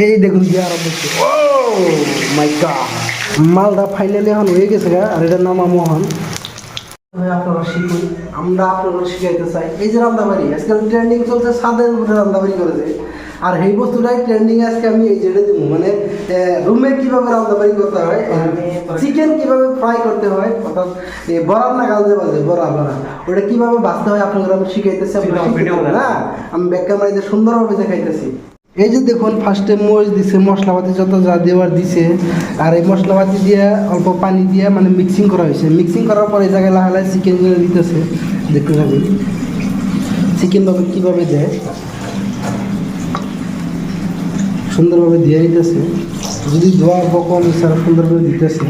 এই দেখুন দিয়ে আরম্ভ হচ্ছে। ও মাই গড মালটা ফাইনালি এখন হয়ে গেছে গা আর এটার নাম মোহন আপনারা শিখুন আমরা আপনারা শিখাইতে চাই। এই যে রান্নাবাড়ি আজকাল ট্রেন্ডিং চলছে সাদের উপরে রান্নাবাড়ি করেছে আর এই বস্তুটাই ট্রেন্ডিং আজকে আমি এই দিব মানে রুমে কীভাবে রান্নাবাড়ি করতে হয় চিকেন কীভাবে ফ্রাই করতে হয় অর্থাৎ না বাজে বরা বরা ওটা কীভাবে বাঁচতে হয় আপনাদের আমি শিখাইতেছি। হ্যাঁ? আমি সুন্দরভাবে দেখাইতেছি। এই যে দেখুন ফার্স্টে মরিচ দিছে, মশলাপাতি যত যা দেওয়ার দিছে, আর এই মশলাপাতি দিয়ে অল্প পানি দিয়ে মানে মিক্সিং করা হয়েছে। মিক্সিং করার পর এই জায়গায় লাহে চিকেন দিতেছে। দেখতে থাকুন চিকেন ভাবে কীভাবে দেয়? সুন্দরভাবে দিয়ে দিতেছে। যদি ধোয়া কম এছাড়া সুন্দরভাবে দিতেছে।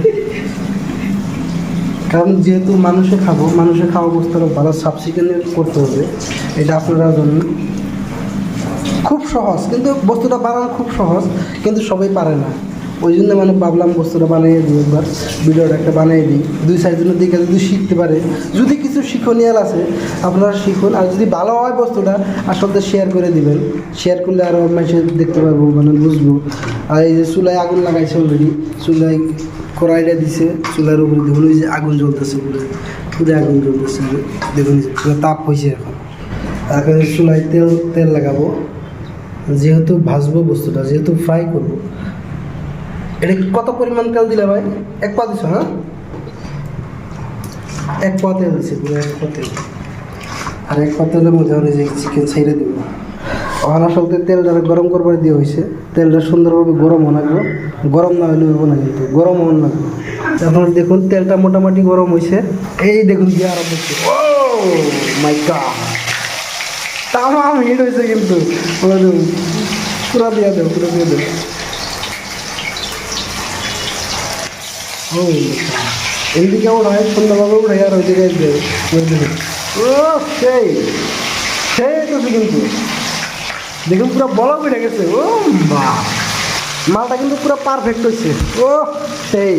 কারণ যেহেতু মানুষে খাব, মানুষে খাওয়া বস্তুটা ভালো সাফ চিকেনে করতে হবে। এটা আপনারা জানেন। খুব সহজ, কিন্তু বস্তুটা বানানো খুব সহজ, কিন্তু সবাই পারে না। ওই জন্য মানে ভাবলাম বস্তুটা বানিয়ে দিই একবার, ভিডিওটা একটা বানিয়ে দিই। দুই সাইজের দিকে যদি শিখতে পারে, যদি কিছু শিক্ষণীয় আছে, আপনারা শিখুন, আর যদি ভালো হয় বস্তুটা আসলে শেয়ার করে দিবেন। শেয়ার করলে আরও মানুষের দেখতে পারব মানে বুঝব। আর এই যে চুলায় আগুন লাগাইছে অলরেডি চুলায় কড়াইটা দিছে, চুলার উপরে দেখুন ওই যে আগুন জ্বলতেছে পুরো। পুরো আগুন জ্বলতেছে। দেখুন তাপ হয়েছে এখন। এখন চুলায় তেল তেল লাগাবো। যেহেতু ভাজবো বস্তুটা, যেহেতু ফ্রাই করব। এটা কত পরিমাণ তেল দিলে ভাই? এক পা দিছো হ্যাঁ? এক পা তেল দিছে, পুরো এক পা তেল। আর এক পা তেলের মধ্যে আমরা যে চিকেন ছাইড়ে দেবো। ওখানে আসলে তেলটা গরম করবার দিয়ে হয়েছে তেলটা সুন্দরভাবে গরম লাগবে। গরম না হলে হইব না কিন্তু, গরম হওয়ার লাগবে। এখন দেখুন, তেলটা মোটামুটি গরম হয়েছে এই দেখুন, দিয়ে আরম্ভ হচ্ছে ও মাই তামাম হিট হয়েছে কিন্তু। পুরো দিয়ে দেবো, পুরো দিয়ে দেবো। এদিকে উঠায় সুন্দরভাবে উঠাই আর ওই দেবে। ও সেই সেই তো কিন্তু। দেখুন, পুরো বড় বেড়ে গেছে। ও বা মালটা কিন্তু পুরো পারফেক্ট হয়েছে। ও সেই।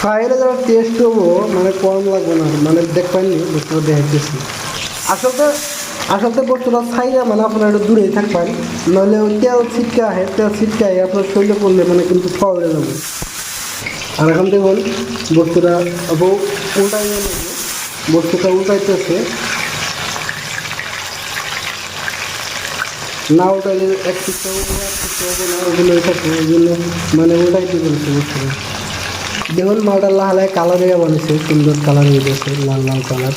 ফ্রাইলে যারা টেস্ট হব মানে কম লাগবে না। মানে দেখবেন বস্তুটা দেখাইতেছি আসলে আসলে বস্তুটা ছাইরা মানে আপনার একটু দূরেই থাকবেন নাহলে তেল ছিটকা আহে, তেল ছিটকায় আপনার শরীরে পড়লে মানে কিন্তু ফলে যাবে। আর এখন দেখুন, বস্তুটা উল্টাই বস্তুটা উল্টাইতেছে। না উল্টাইলে এক থাকে ওই জন্য মানে উল্টাইতে বলছে বস্তুটা। দেখুন, মালটা লাহালায় কালার বানিয়েছে, সুন্দর কালার হয়ে গেছে, লাল লাল কালার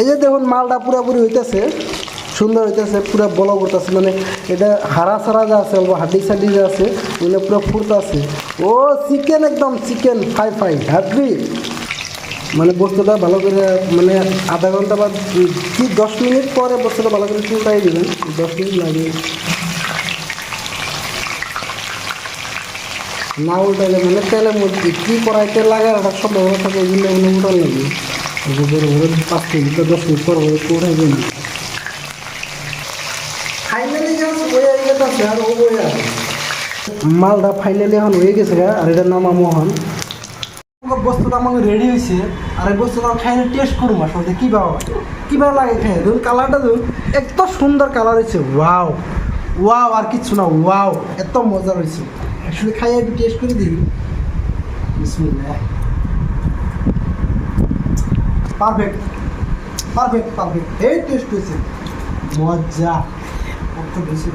এই যে দেখুন, মালটা পুরোপুরি হইতেছে, সুন্দর হইতেছে, পুরো বল করতেছে মানে এটা হারা সারা যা আছে, অল্প হাড্ডি সাড্ডি যা আছে ওগুলো পুরো ফুটতেছে। ও চিকেন একদম চিকেন ফাই ফাই হ্যাপি মানে বস্তুটা ভালো করে মানে আধা ঘণ্টা বা কি, দশ মিনিট পরে বস্তুটা ভালো করে চুলটাই দেবেন? দশ মিনিট লাগে। না উল্টাইলে মানে তেলের মধ্যে কী কড়াইতে লাগার একটা সম্ভাবনা থাকে ওই জন্য ওগুলো লাগে। বড় পাঁচ মিনিট বা দশ মিনিট পর উঠাই দিন মালটা ফাইনালি এখন হয়ে গেছে গা, আর এটার নাম মোহন বস্তুটা আমাকে রেডি হয়েছে আর এই বস্তুটা খাইলে টেস্ট করব আসলে কীভাবে কীভাবে লাগে খেয়ে। ধরুন কালারটা ধরুন এত সুন্দর কালার হয়েছে ওয়াও ওয়াও আর কিচ্ছু না ওয়াও এত মজা হয়েছে। আসলে খাইয়ে একটু টেস্ট করে দিই বিসমিল্লাহ। পারফেক্ট পারফেক্ট পারফেক্ট এই টেস্ট হয়েছে মজা অত বেশি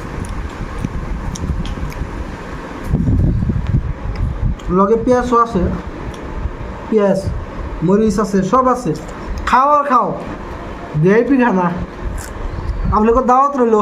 লগে পেঁয়াজও আছে। পেঁয়াজ, মরিচ আছে, সব আছে। খাও আর খাও। দেয় পিঠা না। আপনাকে দাওয়াত রইল।